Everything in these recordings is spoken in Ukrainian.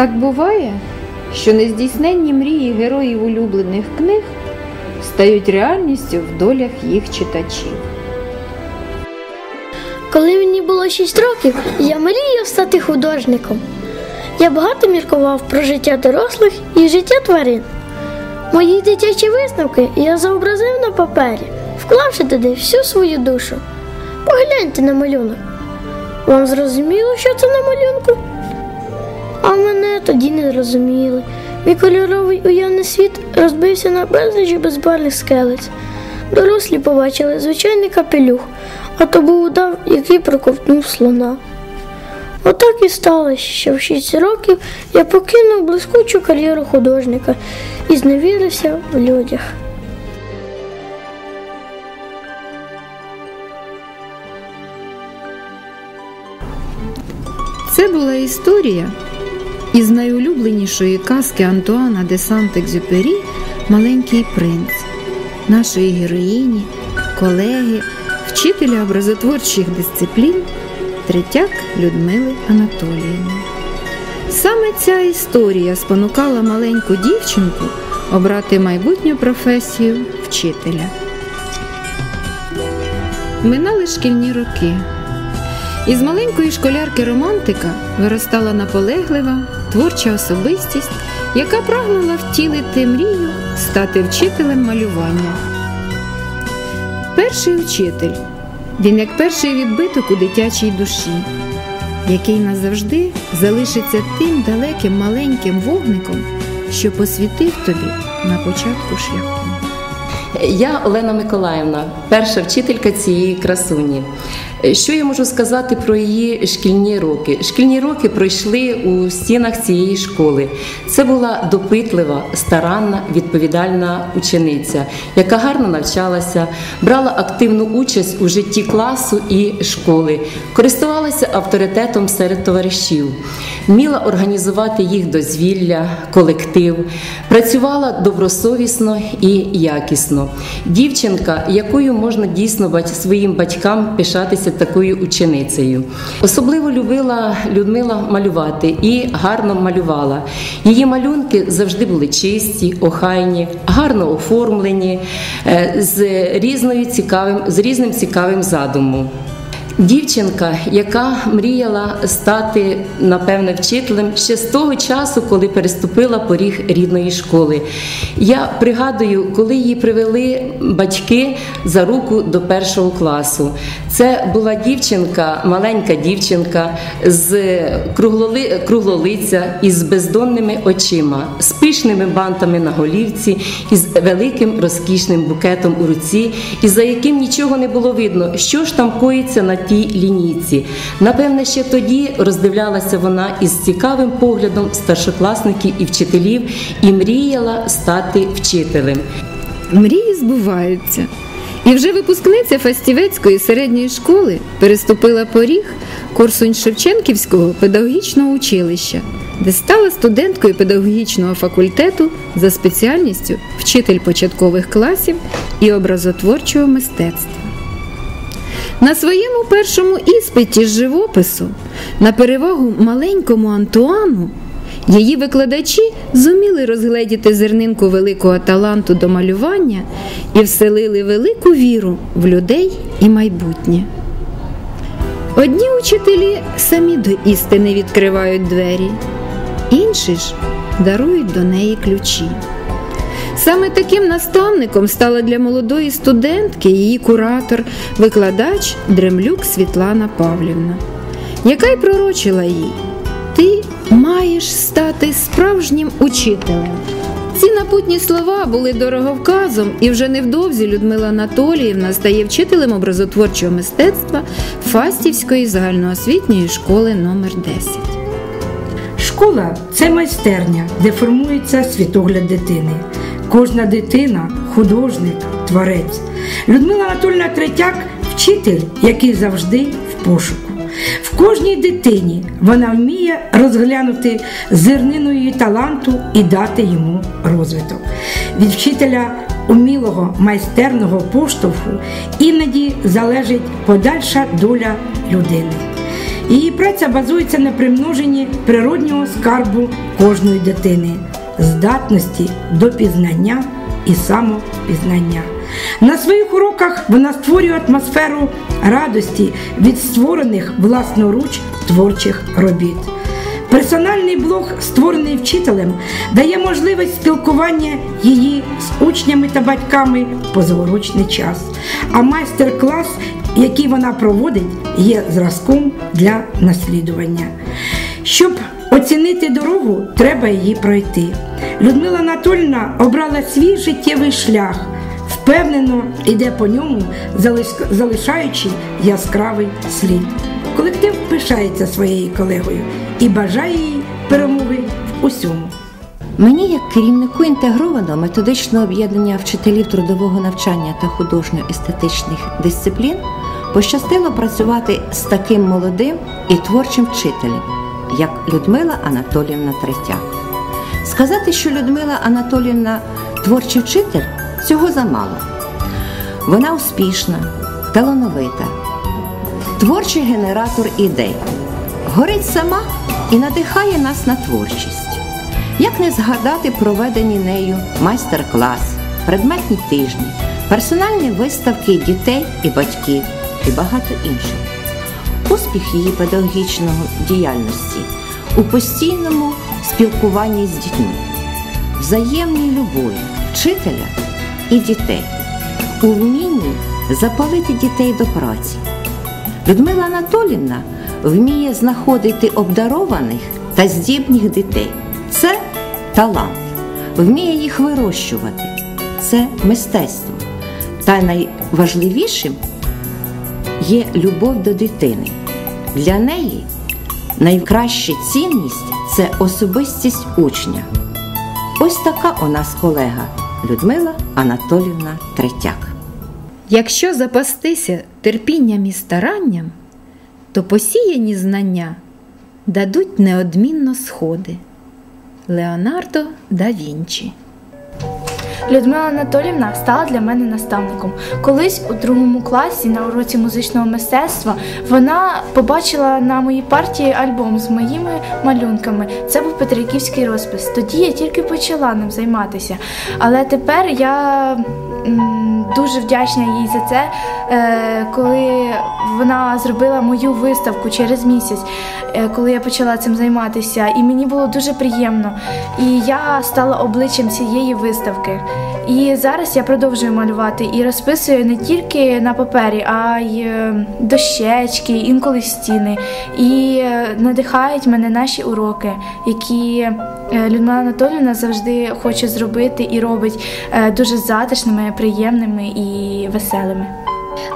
Так буває, що нездійсненні мрії героїв улюблених книг стають реальністю в долях їх читачів. Коли мені було 6 років, я мріяв стати художником. Я багато міркував про життя дорослих і життя тварин. Мої дитячі висновки я зобразив на папері, вклавши туди всю свою душу. Погляньте на малюнок. Вам зрозуміло, що це на малюнку? Мене тоді не зрозуміли. Мій кольоровий уявний світ розбився на безлічі безбарних скелець. Дорослі побачили звичайний капелюх, а то був удав, який проковтнув слона. Отак і сталося, що в 6 років я покинув блискучу кар'єру художника і зневірився в людях. Це була історія із найулюбленішої казки Антуана де Сант-Екзюпері Маленький принц, нашої героїні, колеги, вчителя образотворчих дисциплін Третяк Людмили Анатоліївни. Саме ця історія спонукала маленьку дівчинку обрати майбутню професію вчителя. Минали шкільні роки. Із маленької школярки романтика виростала наполеглива, творча особистість, яка прагнула втілити мрію стати вчителем малювання. Перший вчитель він як перший відбиток у дитячій душі, який назавжди залишиться тим далеким маленьким вогником, що посвітив тобі на початку шляху. Я Олена Миколаївна, перша вчителька цієї красуні. Що я можу сказати про її шкільні роки? Шкільні роки пройшли у стінах цієї школи. Це була допитлива, старанна, відповідальна учениця, яка гарно навчалася, брала активну участь у житті класу і школи, користувалася авторитетом серед товаришів, вміла організувати їх дозвілля, колектив, працювала добросовісно і якісно. Дівчинка, якою можна дійсно своїм батькам пишатися такою ученицею. Особливо любила Людмила малювати і гарно малювала. Її малюнки завжди були чисті, охайні, гарно оформлені, е, з різною цікавим, з різним цікавим задумом. Дівчинка, яка мріяла стати, напевне, вчителем ще з того часу, коли переступила поріг рідної школи. Я пригадую, коли її привели батьки за руку до першого класу. Це була дівчинка, маленька дівчинка з круглоли, круглолиця із бездонними очима, з пишними бантами на голівці, із великим розкішним букетом у руці, і за яким нічого не було видно, що ж там коїться на тій лінійці. Напевне, ще тоді роздивлялася вона із цікавим поглядом старшокласників і вчителів і мріяла стати вчителем. Мрії збуваються. І вже випускниця Фастівецької середньої школи переступила поріг Корсунь Шевченківського педагогічного училища, де стала студенткою педагогічного факультету за спеціальністю вчитель початкових класів і образотворчого мистецтва. На своєму першому іспиті з живопису на перевагу маленькому Антуану її викладачі зуміли розгледіти зернинку великого таланту до малювання і вселили велику віру в людей і майбутнє. Одні учителі самі до істини відкривають двері, інші ж дарують до неї ключі. Саме таким наставником стала для молодої студентки її куратор, викладач Дремлюк Світлана Павлівна, яка й пророчила їй: Ти маєш стати справжнім учителем. Ці напутні слова були дороговказом, і вже невдовзі Людмила Анатоліївна стає вчителем образотворчого мистецтва Фастівської загальноосвітньої школи номер 10 Школа це майстерня, де формується світогляд дитини. Кожна дитина художник, творець. Людмила Анатольна Третяк вчитель, який завжди в пошуку. В кожній дитині вона вміє розглянути зернину її таланту і дати йому розвиток. Від вчителя умілого майстерного поштовху іноді залежить подальша доля людини. Її праця базується на примноженні природнього скарбу кожної дитини, здатності до пізнання і самопізнання. На своїх уроках вона створює атмосферу радості від створених власноруч творчих робіт. Персональний блог, створений вчителем, дає можливість спілкування її з учнями та батьками позаурочний час. А майстер-клас, який вона проводить, є зразком для наслідування. Щоб оцінити дорогу, треба її пройти. Людмила Анатольовна обрала свій життєвий шлях, впевнено йде по ньому, залишаючи яскравий слід. Колектив пишається своєю колегою і бажає їй перемоги в усьому. Мені, як керівнику інтегрованого методичного об'єднання вчителів трудового навчання та художньо-естетичних дисциплін, пощастило працювати з таким молодим і творчим вчителем, як Людмила Анатоліївна Третяк. Сказати, що Людмила Анатоліївна творчий вчитель, цього замало. Вона успішна, талановита, творчий генератор ідей. Горить сама і надихає нас на творчість. Як не згадати проведені нею майстер-клас, предметні тижні, персональні виставки дітей і батьків і багато іншого. Успіх її педагогічної діяльності у постійному спілкуванні з дітьми, взаємній любові вчителя і дітей, у вмінні запалити дітей до праці. Людмила Анатолівна вміє знаходити обдарованих та здібних дітей. Це талант, вміє їх вирощувати. Це мистецтво. Та найважливішим є любов до дитини. Для неї найкраща цінність це особистість учня. Ось така у нас колега Людмила Анатолівна Третяк. Якщо запастися терпінням і старанням, то посіяні знання дадуть неодмінно сходи. Леонардо да Вінчі Людмила Анатолівна стала для мене наставником. Колись у другому класі на уроці музичного мистецтва вона побачила на моїй партії альбом з моїми малюнками. Це був Петриківський розпис. Тоді я тільки почала ним займатися. Але тепер я дуже вдячна їй за це, е, коли вона зробила мою виставку через місяць, е, коли я почала цим займатися. І мені було дуже приємно. І я стала обличчям цієї виставки. І зараз я продовжую малювати і розписую не тільки на папері, а й е, дощечки, інколи стіни. І надихають мене наші уроки, які Людмила Анатолівна завжди хоче зробити і робить е, дуже затишними, приємними і веселими.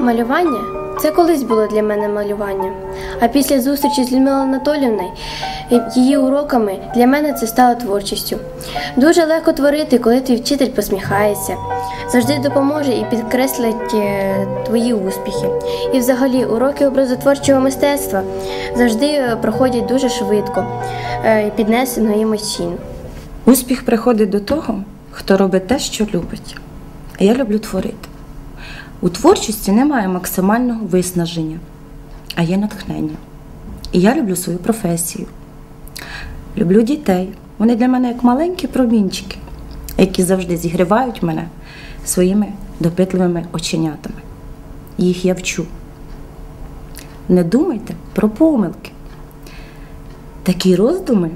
Малювання це колись було для мене малювання. А після зустрічі з Людмилою Анатоліївною, е, її уроками, для мене це стало творчістю. Дуже легко творити, коли твій вчитель посміхається, завжди допоможе і підкреслить е, твої успіхи. І взагалі уроки образотворчого мистецтва завжди е, проходять дуже швидко і піднесено емоційно. Успіх приходить до того, хто робить те, що любить. Я люблю творити. У творчості немає максимального виснаження, а є натхнення. І я люблю свою професію. Люблю дітей. Вони для мене як маленькі промінчики, які завжди зігрівають мене своїми допитливими оченятами. Їх я вчу. Не думайте про помилки. Такі роздуми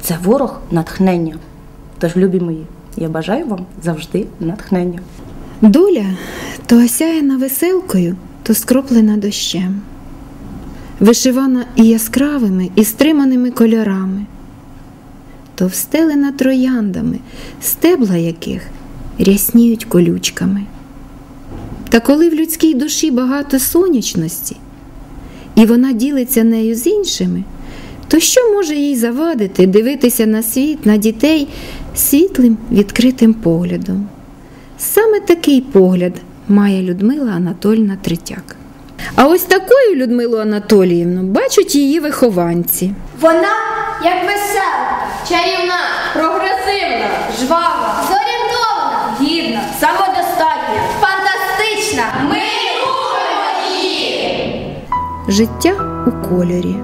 це ворог натхнення. Тож, любі мої, я бажаю вам завжди натхнення. Доля то осяяна веселкою, то скроплена дощем, вишивана і яскравими, і стриманими кольорами, то встелена трояндами, стебла яких рясніють колючками. Та коли в людській душі багато сонячності, і вона ділиться нею з іншими, то що може їй завадити дивитися на світ, на дітей світлим відкритим поглядом? Саме такий погляд має Людмила Анатольна Третяк. А ось такою Людмилу Анатоліївну бачать її вихованці. Вона як веселка, чарівна, прогресивна, жвава, зорієнтована, гідна, самодостатня, фантастична. Ми любимо її! Життя у кольорі,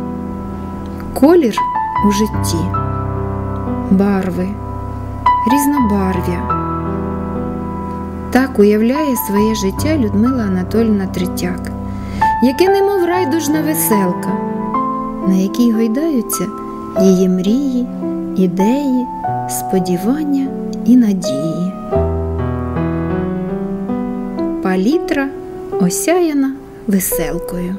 колір у житті, барви, різнобарв'я. Так уявляє своє життя Людмила Анатольна Третяк, яке немов райдужна веселка, на якій гойдаються її мрії, ідеї, сподівання і надії. Палітра осяяна веселкою.